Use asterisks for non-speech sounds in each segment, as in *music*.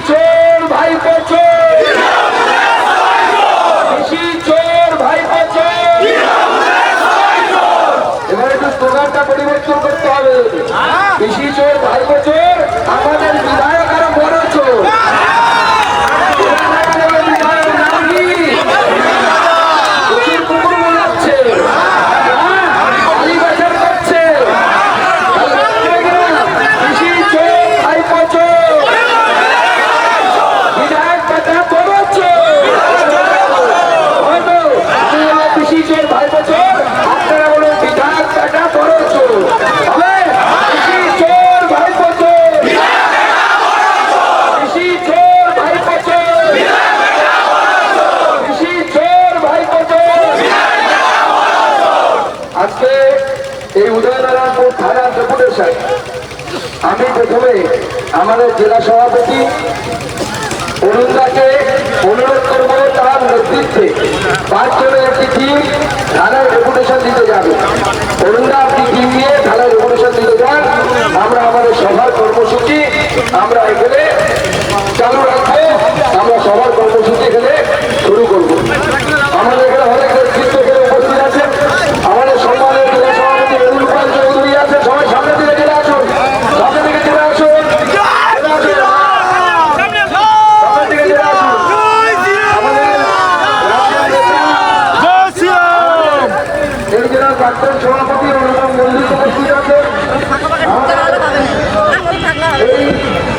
teacher. 可 *laughs* 以 প্রাক্তন সভাপতি অনুপম মল্লিক উপস্থিত আছেন। এই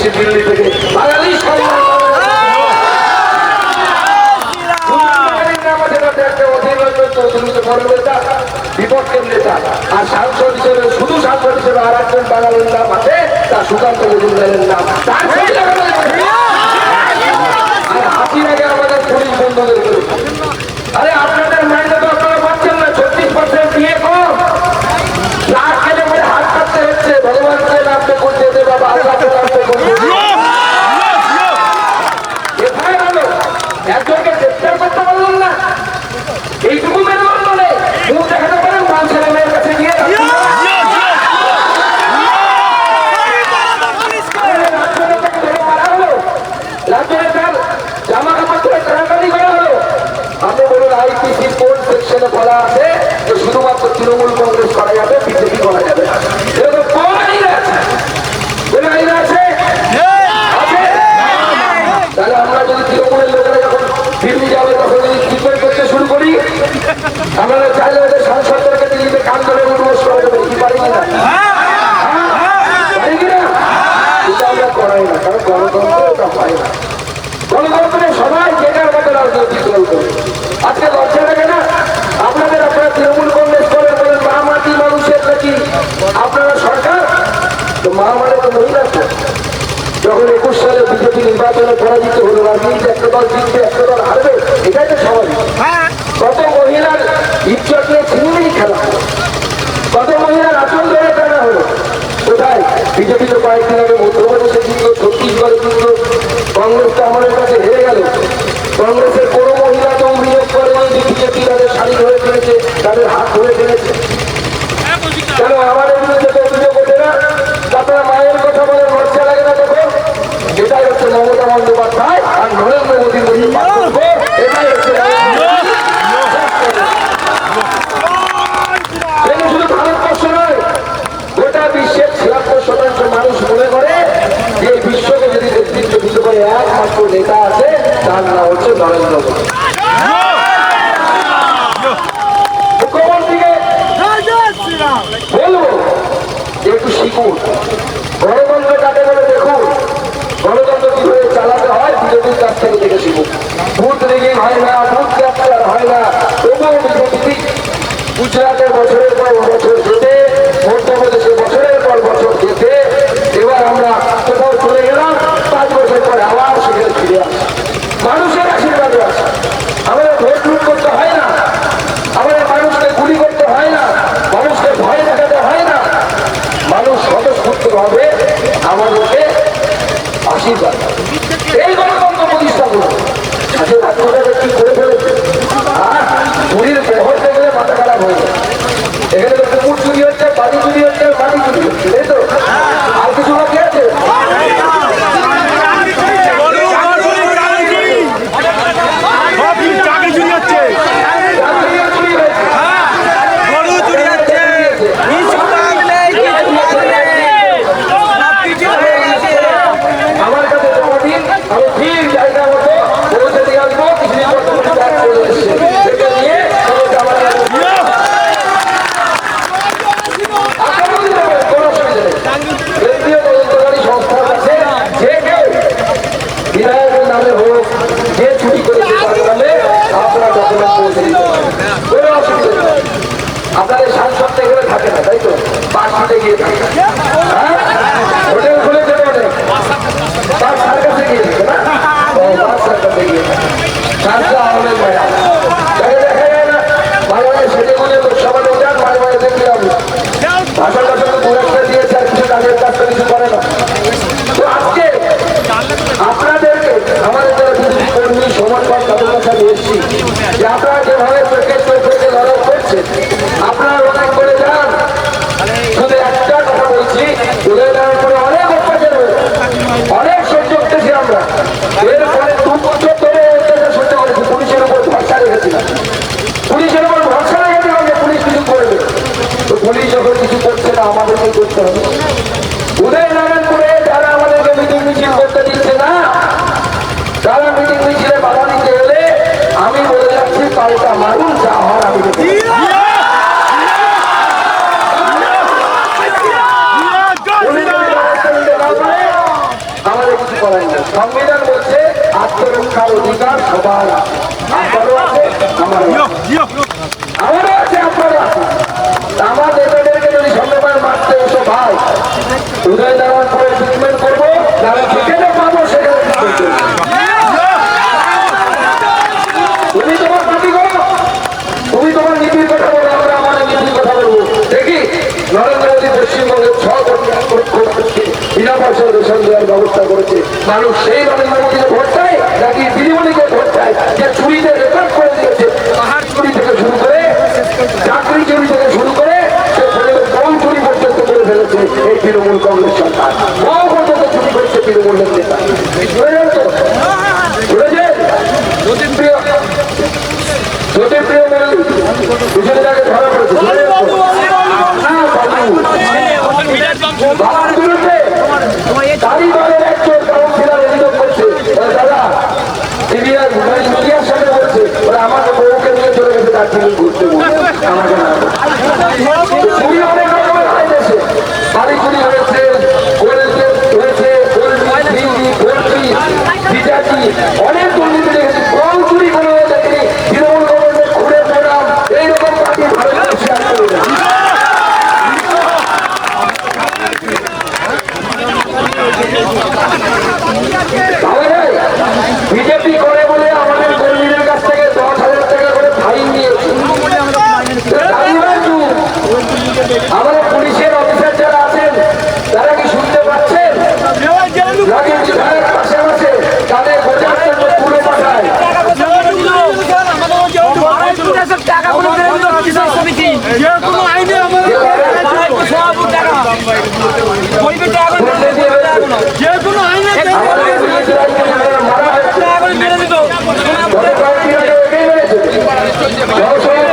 এসেছি দিল্লি থেকে বাঙালি বিপক্ষের নেতা আর সাংসদ হিসেবে শুধু সাংসদ হিসেবে আর একজন বাঙালির নাম আছে তার সুকান্ত মজুমদারের নাম তার আগে আমাদের পুলিশ বন্ধুদের আমরা চাইলে ওদের সাংসদদেরকে দিল্লিতে কান ধরে উদ্বোস করে দেবো কি পারি না আপনারা তৃণমূল কংগ্রেস করে মানুষের নাকি আপনারা সরকার? তো মা মানে তো মহিলা যখন একুশ সালে বিজেপি নির্বাচনে পরাজিত হলো, রাজনীতি একটা দল জিতবে একটা দল হারবে, এটাই তো স্বাভাবিক। আপনারা যেভাবে মোদী পশ্চিমবঙ্গের ছ কোটি আট লক্ষ মানুষকে বিনা পয়সায় রেশন দেওয়ার ব্যবস্থা করেছে। মানুষ সেই নরেন্দ্র মোদীকে ভোট দেয় নাকি দিদিমণিকে ভোট দেয় যে চুরিতে রেকর্ড করে দিয়েছে? পাহাড় চুরি থেকে শুরু করে, চাকরি চুরি থেকে শুরু করে, সে বহু চুরি পর্যন্ত করে ফেলেছে এই তৃণমূল কংগ্রেস সরকার। বহু পর্যন্ত চুরি করছে তৃণমূলের নেতা। জনসভা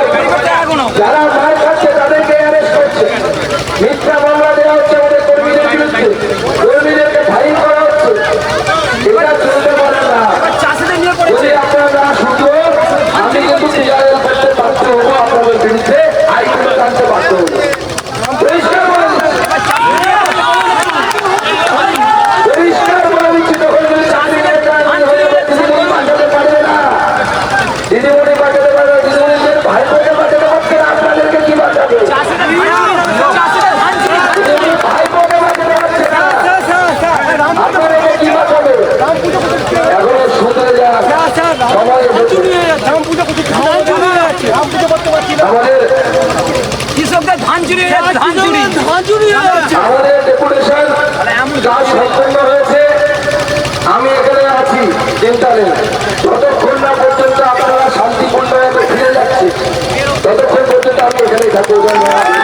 தப்புகள்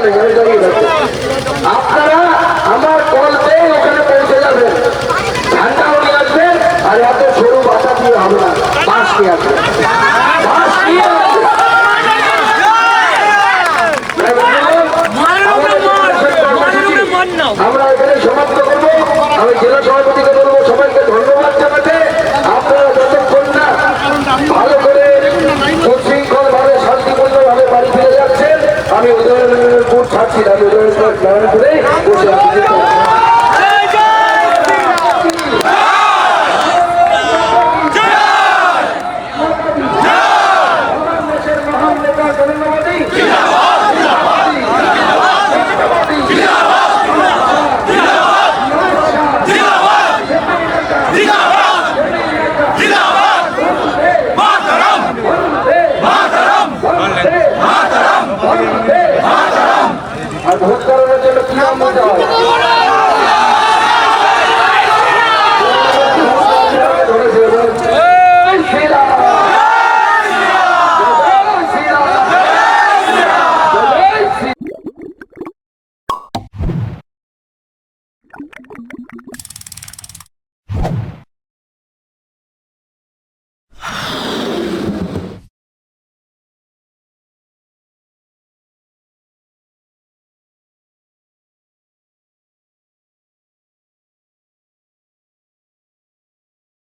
যাবেন আপনারা আমার কল ওখানে পৌঁছে যাবেন। বাসা দিয়ে হবে